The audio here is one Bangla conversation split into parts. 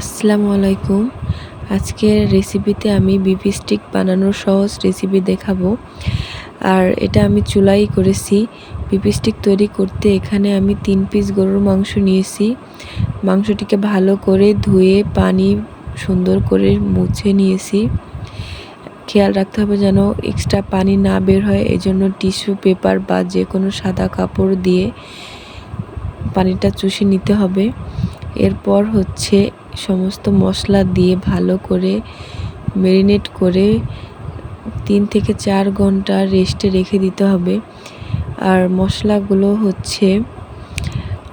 আসসালামু আলাইকুম। আজকের রেসিপিতে আমি বিপি স্টিক বানানোর সহজ রেসিপি দেখাবো। আর এটা আমি চুলাই করেছি। বিপি স্টিক তৈরি করতে এখানে আমি তিন পিস গরুর মাংস নিয়েছি। মাংসটিকে ভালো করে ধুয়ে পানি সুন্দর করে মুছে নিয়েছি। খেয়াল রাখতে হবে যেন এক্সট্রা পানি না বের হয়, এজন্য টিস্যু, পেপার বা যে কোনো সাদা কাপড় দিয়ে পানিটা চুষে নিতে হবে। এরপর হচ্ছে সমস্ত মশলা দিয়ে ভালো করে ম্যারিনেট করে তিন থেকে চার ঘণ্টা রেস্টে রেখে দিতে হবে। আর মশলাগুলো হচ্ছে,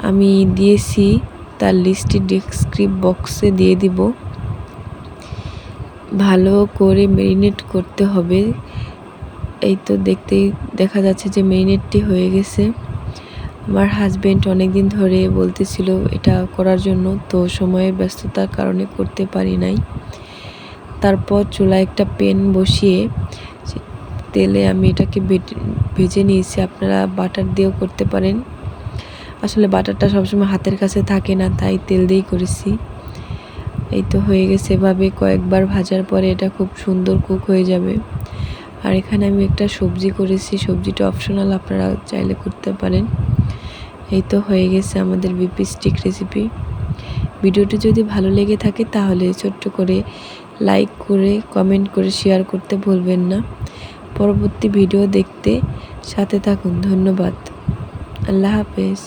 আমি দিয়েছি, তার লিস্টটি ডেসক্রিপ বক্সে দিয়ে দিব। ভালো করে ম্যারিনেট করতে হবে। এই তো দেখতেই, দেখা যাচ্ছে যে ম্যারিনেটটি হয়ে গেছে। আমার হাজব্যান্ড অনেক দিন ধরে বলতেছিল এটা করার জন্য, তো সময়ের ব্যস্ততার কারণে করতে পারি নাই। তারপর চুলায় একটা পেন বসিয়ে তেলে আমি এটাকে ভেজে নিয়েছি। আপনারা বাটার দিয়েও করতে পারেন। আসলে বাটারটা সবসময় হাতের কাছে থাকে না, তাই তেল দিয়েই করেছি। এই তো হয়ে গেছে। এভাবে কয়েকবার ভাজার পরে এটা খুব সুন্দর কুক হয়ে যাবে। আর এখানে আমি একটা সবজি করেছি। সবজিটা অপশনাল আপনারা চাইলে করতে পারেন। এই তো হয়ে গেছে আমাদের বিপি স্টিক রেসিপি ভিডিওটি যদি ভালো লেগে থাকে তাহলে ছোট্ট করে লাইক করে কমেন্ট করে শেয়ার করতে ভুলবেন না। পরবর্তী ভিডিও দেখতে সাথে থাকুন। ধন্যবাদ। আল্লাহ হাফেজ।